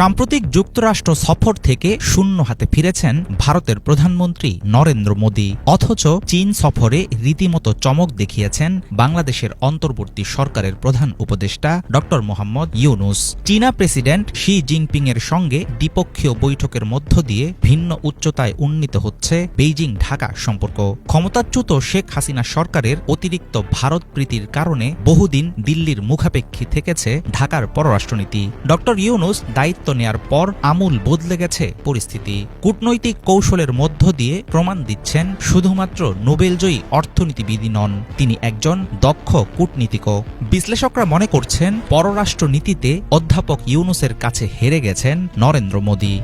সাম্প্রতিক যুক্তরাষ্ট্র সফর থেকে শূন্য হাতে ফিরেছেন ভারতের প্রধানমন্ত্রী নরেন্দ্র মোদী। অথচ চীন সফরে রীতিমতো চমক দেখিয়েছেন বাংলাদেশের অন্তর্বর্তী সরকারের প্রধান উপদেষ্টা ড মোহাম্মদ ইউনুস। চীনা প্রেসিডেন্ট শি জিনপিং এর সঙ্গে দ্বিপক্ষীয় বৈঠকের মধ্য দিয়ে ভিন্ন উচ্চতায় উন্নীত হচ্ছে বেইজিং ঢাকা সম্পর্ক। ক্ষমতাচ্যুত শেখ হাসিনা সরকারের অতিরিক্ত ভারত প্রীতির কারণে বহুদিন দিল্লির মুখাপেক্ষী থেকেছে ঢাকার পররাষ্ট্রনীতি। ড ইউনুস দায়িত্ব নেয়ার পর আমূল বদলে গেছে পরিস্থিতি। কূটনৈতিক কৌশলের মধ্য দিয়ে প্রমাণ দিচ্ছেন শুধুমাত্র নোবেলজয়ী অর্থনীতিবিদই নন, তিনি একজন দক্ষ কূটনীতিকও। বিশ্লেষকরা মনে করছেন, পররাষ্ট্রনীতিতে অধ্যাপক ইউনুসের কাছে হেরে গেছেন নরেন্দ্র মোদী।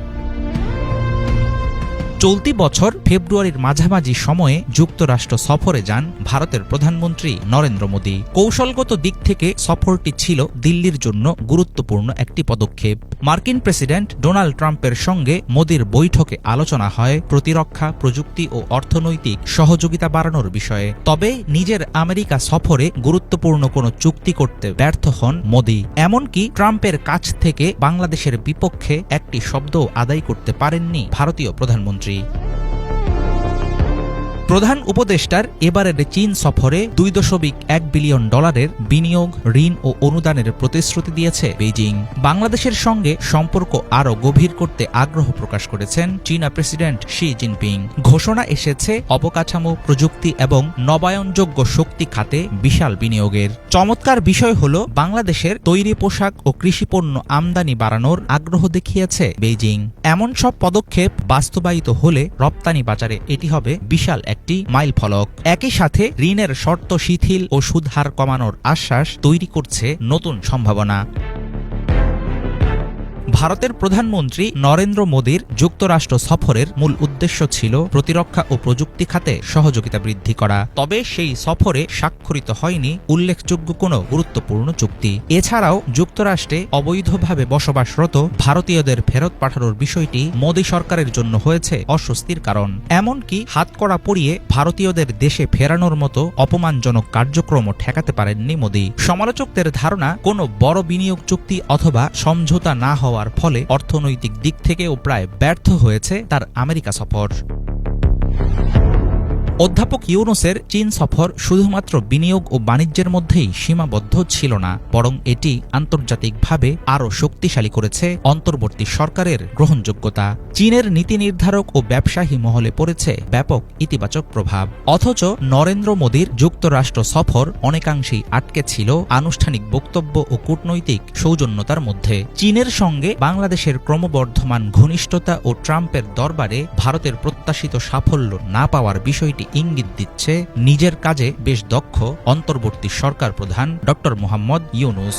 চলতি বছর ফেব্রুয়ারির মাঝামাঝি সময়ে যুক্তরাষ্ট্র সফরে যান ভারতের প্রধানমন্ত্রী নরেন্দ্র মোদী। কৌশলগত দিক থেকে সফরটি ছিল দিল্লির জন্য গুরুত্বপূর্ণ একটি পদক্ষেপ। মার্কিন প্রেসিডেন্ট ডোনাল্ড ট্রাম্পের সঙ্গে মোদির বৈঠকে আলোচনা হয় প্রতিরক্ষা, প্রযুক্তি ও অর্থনৈতিক সহযোগিতা বাড়ানোর বিষয়ে। তবে নিজের আমেরিকা সফরে গুরুত্বপূর্ণ কোনো চুক্তি করতে ব্যর্থ হন মোদি। এমনকি ট্রাম্পের কাছ থেকে বাংলাদেশের বিপক্ষে একটি শব্দ আদায় করতে পারেননি ভারতীয় প্রধানমন্ত্রী। প্রধান উপদেষ্টার এবারের চীন সফরে দুই দশমিক এক বিলিয়ন ডলারের বিনিয়োগ, ঋণ ও অনুদানের প্রতিশ্রুতি দিয়েছে বেইজিং। বাংলাদেশের সঙ্গে সম্পর্ক আরও গভীর করতে আগ্রহ প্রকাশ করেছেন চীনা প্রেসিডেন্ট শি জিনপিং। ঘোষণা এসেছে অবকাঠামো, প্রযুক্তি এবং নবায়নযোগ্য শক্তি খাতে বিশাল বিনিয়োগের। চমৎকার বিষয় হল বাংলাদেশের তৈরি পোশাক ও কৃষিপণ্য আমদানি বাড়ানোর আগ্রহ দেখিয়েছে বেইজিং। এমন সব পদক্ষেপ বাস্তবায়িত হলে রপ্তানি বাজারে এটি হবে বিশাল একটি মাইল ফলক। একই সাথে ঋণের শর্ত শিথিল ও সুদহার কমানোর আশ্বাস তৈরি করছে নতুন সম্ভাবনা। ভারতের প্রধানমন্ত্রী নরেন্দ্র মোদীর যুক্তরাষ্ট্র সফরের মূল উদ্দেশ্য ছিল প্রতিরক্ষা ও প্রযুক্তি খাতে সহযোগিতা বৃদ্ধি করা। তবে সেই সফরে স্বাক্ষরিত হয়নি উল্লেখযোগ্য কোনো গুরুত্বপূর্ণ চুক্তি। এছাড়াও যুক্তরাষ্ট্রে অবৈধভাবে বসবাসরত ভারতীয়দের ফেরত পাঠানোর বিষয়টি মোদী সরকারের জন্য হয়েছে অস্বস্তির কারণ। এমনকি হাতকড়া পরিয়ে ভারতীয়দের দেশে ফেরানোর মতো অপমানজনক কার্যক্রমও ঠেকাতে পারেননি মোদী। সমালোচকদের ধারণা, কোনো বড় বিনিয়োগ চুক্তি অথবা সমঝোতা না হওয়ার ফলে অর্থনৈতিক দিক থেকেও প্রায় ব্যর্থ হয়েছে তার আমেরিকা সফর। অধ্যাপক ইউনুসের চীন সফর শুধুমাত্র বিনিয়োগ ও বাণিজ্যের মধ্যেই সীমাবদ্ধ ছিল না, বরং এটি আন্তর্জাতিকভাবে আরও শক্তিশালী করেছে অন্তর্বর্তী সরকারের গ্রহণযোগ্যতা। চীনের নীতি নির্ধারক ও ব্যবসায়ী মহলে পড়েছে ব্যাপক ইতিবাচক প্রভাব। অথচ নরেন্দ্র মোদীর যুক্তরাষ্ট্র সফর অনেকাংশেই আটকে ছিল আনুষ্ঠানিক বক্তব্য ও কূটনৈতিক সৌজন্যতার মধ্যে। চীনের সঙ্গে বাংলাদেশের ক্রমবর্ধমান ঘনিষ্ঠতা ও ট্রাম্পের দরবারে ভারতের প্রত্যাশিত সাফল্য না পাওয়ার বিষয়টি ইঙ্গিত দিচ্ছে নিজের কাজে বেশ দক্ষ অন্তর্বর্তী সরকার প্রধান ড মোহাম্মদ ইউনুস।